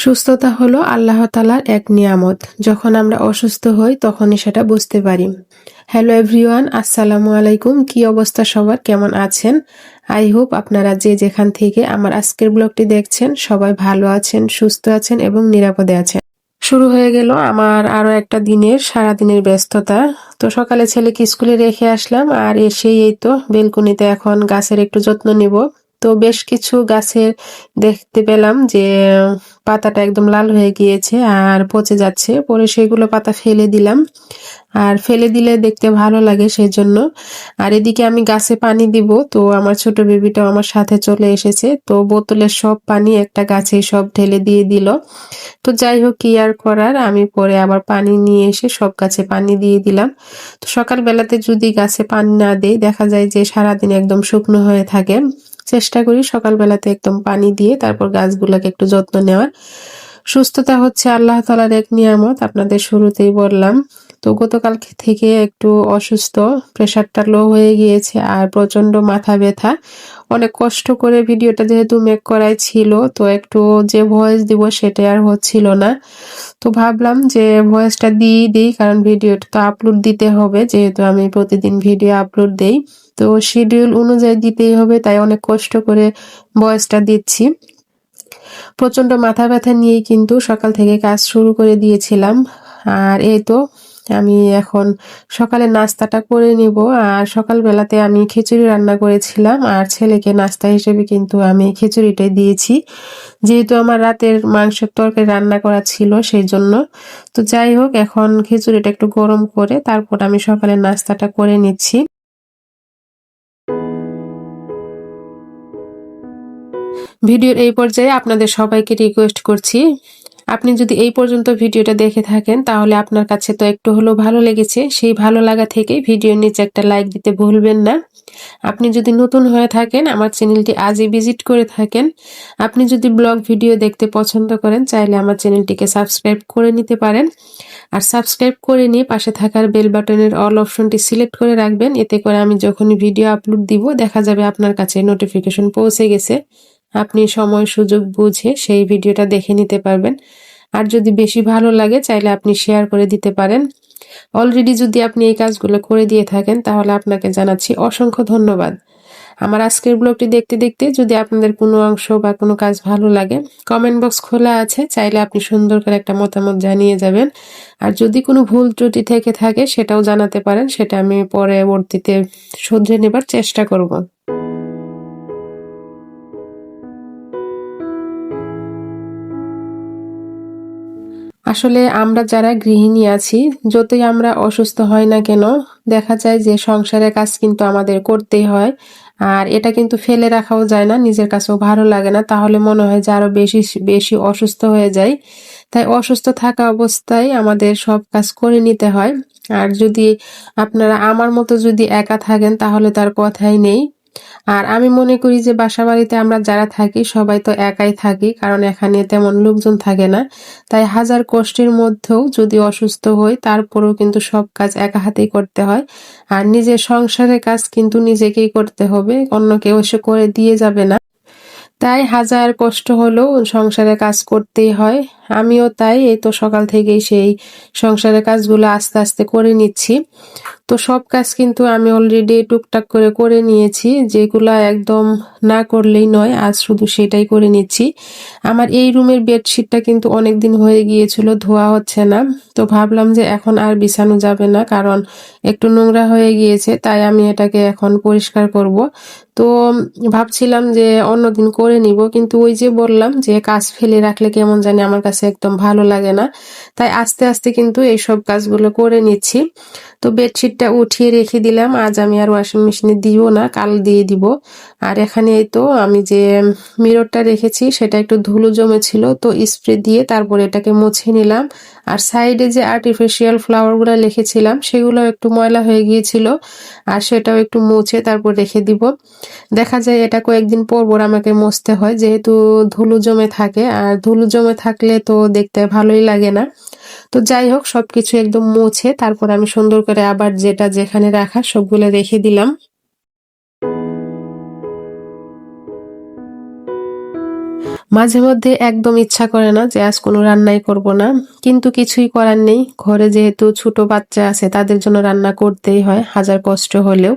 সুস্থতা হলো আল্লাহ তালার এক নিয়ামত। যখন আমরা অসুস্থ হই, তখনই সেটা বুঝতে পারি। হ্যালো এভরিওয়ান, আসসালামু আলাইকুম। কি অবস্থা সবার? কেমন আছেন? আই হোপ আপনারা যে যেখান থেকে আমার আজকের ব্লগটি দেখছেন, সবাই ভালো আছেন, সুস্থ আছেন এবং নিরাপদে আছেন। শুরু হয়ে গেল আমার আরও একটা দিনের সারা দিনের ব্যস্ততা। তো সকালে ছেলেকে স্কুলে রেখে আসলাম, আর এসেই এই তো, বেলকুনিতে এখন গাছের একটু যত্ন নিব। তো বেশ কিছু গাছের দেখতে পেলাম যে, পাতাটা একদম লাল হয়ে গিয়েছে আর পচে যাচ্ছে। পরে সেগুলো পাতা ফেলে দিলাম। আর ফেলে দিলে দেখতে ভালো লাগে সেই জন্য আর এদিকে আমি গাছে পানি দিব, তো আমার ছোট বেবিটাও আমার সাথে চলে এসেছে। তো বোতলের সব পানি একটা গাছে সব ঢেলে দিয়ে দিল। তো যাই হোক, কি আর করার? আমি পরে আবার পানি নিয়ে এসে সব গাছে পানি দিয়ে দিলাম। তো সকালবেলাতে যদি গাছে পানি না দেই, দেখা যায় যে সারাদিন একদম শুকনো হয়ে থাকে। চেষ্টা করি সকালবেলাতে একদম পানি দিয়ে তারপর গাছগুলোকে একটু যত্ন নেওয়ার। সুস্থতা হচ্ছে আল্লাহ তালার এক নিয়ামত। আপনাদের শুরুতেই বললাম তো গতকাল থেকে একটু অসুস্থ প্রেশারটা লো হয়ে গিয়েছে আর প্রচণ্ড মাথা ব্যথা। অনেক কষ্ট করে ভিডিওটা যেহেতু মেক করাই ছিল, তো একটু যে ভয়েস দিব সেটা আর হচ্ছিল না। তো ভাবলাম যে ভয়েসটা দিয়ে দিই, কারণ ভিডিওটা তো আপলোড দিতে হবে, যেহেতু আমি প্রতিদিন ভিডিও আপলোড দেই। তো শিডিউল অনুযায়ী দিতেই হবে, তাই অনেক কষ্ট করে ভয়েসটা দিচ্ছি। প্রচণ্ড মাথা ব্যথা নিয়েই কিন্তু সকাল থেকে কাজ শুরু করে দিয়েছিলাম। আর এই তো আমি এখন সকালে নাস্তাটা করে নিব। আর সকালবেলাতে আমি খিচুড়ি রান্না করেছিলাম। আর ছেলেকে নাস্তা হিসেবে কিন্তু আমি খিচুড়িটাই দিয়েছি। যেহেতু আমার রাতের মাংসের তরকারি রান্না করা ছিল সেই জন্য তো যাই হোক, এখন খিচুড়িটা একটু গরম করে তারপর আমি সকালে নাস্তাটা করে নিচ্ছি। ভিডিওর এই পর্যায়ে আপনাদের সবাইকে রিকোয়েস্ট করছি আপনি যদি এই পর্যন্ত ভিডিওটা দেখে থাকেন, তাহলে আপনার কাছে তো একটু হলেও ভালো লেগেছে। সেই ভালো লাগা থেকে ভিডিওর নিচে একটা লাইক দিতে ভুলবেন না। আপনি যদি নতুন হয়ে থাকেন, আমার চ্যানেলটি আজই ভিজিট করে থাকেন। আপনি যদি ব্লগ ভিডিও দেখতে পছন্দ করেন, চাইলে আমার চ্যানেলটিকে সাবস্ক্রাইব করে নিতে পারেন। আর সাবস্ক্রাইব করে নিয়ে পাশে থাকার বেল বাটনের অল অপশনটি সিলেক্ট করে রাখবেন। এতে করে আমি যখনই ভিডিও আপলোড দিব, দেখা যাবে আপনার কাছে নোটিফিকেশন পৌঁছে গেছে। আপনি সময়, সুযোগ বুঝে সেই ভিডিওটা দেখে নিতে পারবেন। আর যদি বেশি ভালো লাগে, চাইলে আপনি শেয়ার করে দিতে পারেন। অলরেডি যদি আপনি এই কাজগুলো করে দিয়ে থাকেন, তাহলে আপনাকে জানাচ্ছি অসংখ্য ধন্যবাদ। আমার আজকের ব্লগটি দেখতে দেখতে যদি আপনাদের কোনো অংশ বা কোনো কাজ ভালো লাগে কমেন্ট বক্স খোলা আছে, চাইলে আপনি সুন্দর করে একটা মতামত জানিয়ে যাবেন। আর যদি কোনো ভুল ত্রুটি থেকে থাকে, সেটাও জানাতে পারেন, সেটা আমি পরবর্তীতে শুধরে নেবার চেষ্টা করব। আসলে আমরা যারা গৃহিণী আছি, যতই আমরা অসুস্থ হয় না কেন, দেখা যায় যে সংসারের কাজ কিন্তু আমাদের করতেই হয়। আর এটা কিন্তু ফেলে রাখাও যায় না, নিজের কাছেও ভালো লাগে না। তাহলে মনে হয় যে আরও বেশি বেশি অসুস্থ হয়ে যায় তাই অসুস্থ থাকা অবস্থায় আমাদের সব কাজ করে নিতে হয়। আর যদি আপনারা আমার মতো যদি একা থাকেন, তাহলে তার কথাই নেই। আর আমি মনে করি যে বাসা বাড়িতে আমরা যারা থাকি, সবাই তো একাই থাকি, কারণ এখানে তেমন লোকজন থাকে না। তাই হাজার কষ্টের মধ্যেও যদি অসুস্থ হই, তারপরেও কিন্তু সব কাজ একা হাতেই করতে হয়। আর নিজের সংসারের কাজ কিন্তু নিজেকেই করতে হবে, অন্য কেউ এসে করে দিয়ে যাবে না। তাই হাজার কষ্ট হলেও সংসারে কাজ করতেই হয়। আমিও তাই, এই তো সকাল থেকেই সেই সংসারের কাজগুলো আস্তে আস্তে করে নিচ্ছি। তো সব কাজ কিন্তু আমি অলরেডি টুকটাক করে করে নিয়েছি, যেগুলো একদম না করলেই নয়, আজ শুধু সেটাই করে নিচ্ছি। আমার এই রুমের বেডশিটটা কিন্তু অনেক দিন হয়ে গিয়েছিল, ধোয়া হচ্ছে না। তো ভাবলাম যে এখন আর বিছানো যাবে না, কারণ একটু নোংরা হয়ে গিয়েছে, তাই আমি এটাকে এখন পরিষ্কার করব। তো ভাবছিলাম যে অন্যদিন করে নিব, কিন্তু ওই যে বললাম যে কাজ ফেলে রাখলে কেমন জানি আমার কাছে একদম ভালো লাগে না। তাই আস্তে আস্তে কিন্তু এইসব কাজগুলো করে নিচ্ছি। তো বেডশিটটা উঠিয়ে রেখে দিলাম। আজ আমি আর ওয়াশিং মেশিনে দিব না, কাল দিয়ে দিব। আর এখানে তো আমি যে মিররটা রেখেছি, সেটা একটু ধুলো জমেছিল, তো স্প্রে দিয়ে তারপর এটাকে মুছে নিলাম। আর সাইডে যে আর্টিফিশিয়াল ফ্লাওয়ারগুলো লিখেছিলাম সেগুলো একটু ময়লা হয়ে গিয়েছিল, আর সেটাও একটু মুছে তারপর রেখে দিব। দেখা যায় এটা কয়েকদিন পর পর আমাকে মুছতে হয়, যেহেতু ধুলো জমে থাকে, আর ধুলো জমে থাকলে তো দেখতে ভালোই লাগে না। তো যাই হোক, সবকিছু একদম মুছে, তারপর আমি সুন্দর করে আবার যেটা যেখানে রাখা সবগুলো রেখে দিলাম। মাঝে মধ্যে একদম ইচ্ছা করে না যে আজ কোনো রান্নাই করব না, কিন্তু কিছুই করার নেই। ঘরে যেহেতু ছোট বাচ্চা আছে, তাদের জন্য রান্না করতেই হয়, হাজার কষ্ট হলেও।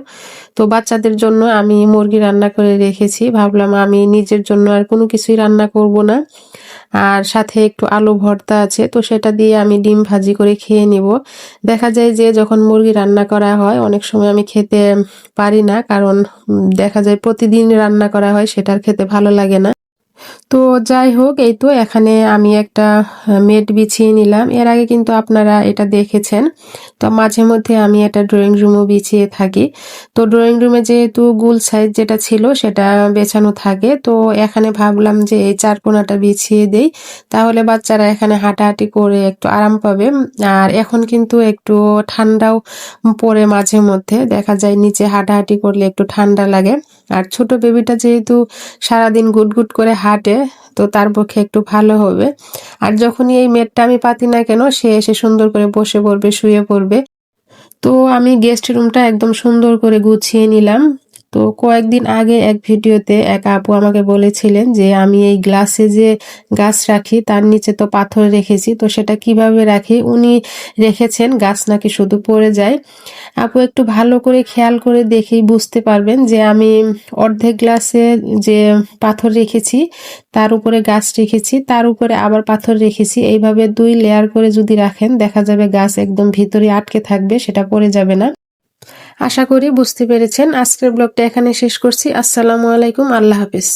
তো বাচ্চাদের জন্য আমি মুরগি রান্না করে রেখেছি। ভাবলাম আমি নিজের জন্য আর কোনো কিছুই রান্না করব না। আর সাথে একটু আলু ভর্তা আছে, তো সেটা দিয়ে আমি ডিম ভাজি করে খেয়ে নিব। দেখা যায় যে যখন মুরগি রান্না করা হয়, অনেক সময় আমি খেতে পারি না, কারণ দেখা যায় প্রতিদিন রান্না করা হয়, সেটার খেতে ভালো লাগে না। তো যাই হোক, এই তো এখানে আমি একটা মেট বিছিয়ে নিলাম। এর আগে কিন্তু আপনারা এটা দেখেছেন। তো মাঝে মধ্যে আমি একটা ড্রয়িং রুমও বিছিয়ে থাকি। তো ড্রয়িং রুমে যেহেতু গুল সাইজ যেটা ছিল, সেটা বেছানো থাকে। তো এখানে ভাবলাম যে এই চারকোনাটা বিছিয়ে দেই। তাহলে বাচ্চারা এখানে হাঁটাহাঁটি করে একটু আরাম পাবে। আর এখন কিন্তু একটু ঠান্ডাও পড়ে মাঝে মধ্যে। দেখা যায় নিচে হাঁটাহাঁটি করলে একটু ঠান্ডা লাগে। আর ছোট বেবিটা যেহেতু সারাদিন গুটগুট করে হাঁটে, তো তার পক্ষে একটু ভালো হবে। আর যখনই এই মেটটা আমি পাতি না কেন, সে এসে সুন্দর করে বসে পড়বে, শুয়ে পড়বে। তো আমি গেস্ট রুমটা একদম সুন্দর করে গুছিয়ে নিলাম। তো কয়েকদিন আগে এক ভিডিওতে এক আপু আমাকে বলেছিলেন যে, আমি এই গ্লাসে যে গাছ রাখি, তার নিচে তো পাথর রেখেছি, তো সেটা কীভাবে রাখি? উনি রেখেছেন, গাছ নাকি শুধু পড়ে যায়। আপু একটু ভালো করে খেয়াল করে দেখেই বুঝতে পারবেন যে, আমি অর্ধেক গ্লাসে যে পাথর রেখেছি, তার উপরে গাছ রেখেছি, তার উপরে আবার পাথর রেখেছি। এইভাবে দুই লেয়ার করে যদি রাখেন, দেখা যাবে গাছ একদম ভিতরে আটকে থাকবে, সেটা পড়ে যাবে না। আশা করি বুঝতে পেরেছেন। আজকের ব্লগটা এখানে শেষ করছি। আসসালামু আলাইকুম। আল্লাহ হাফিজ।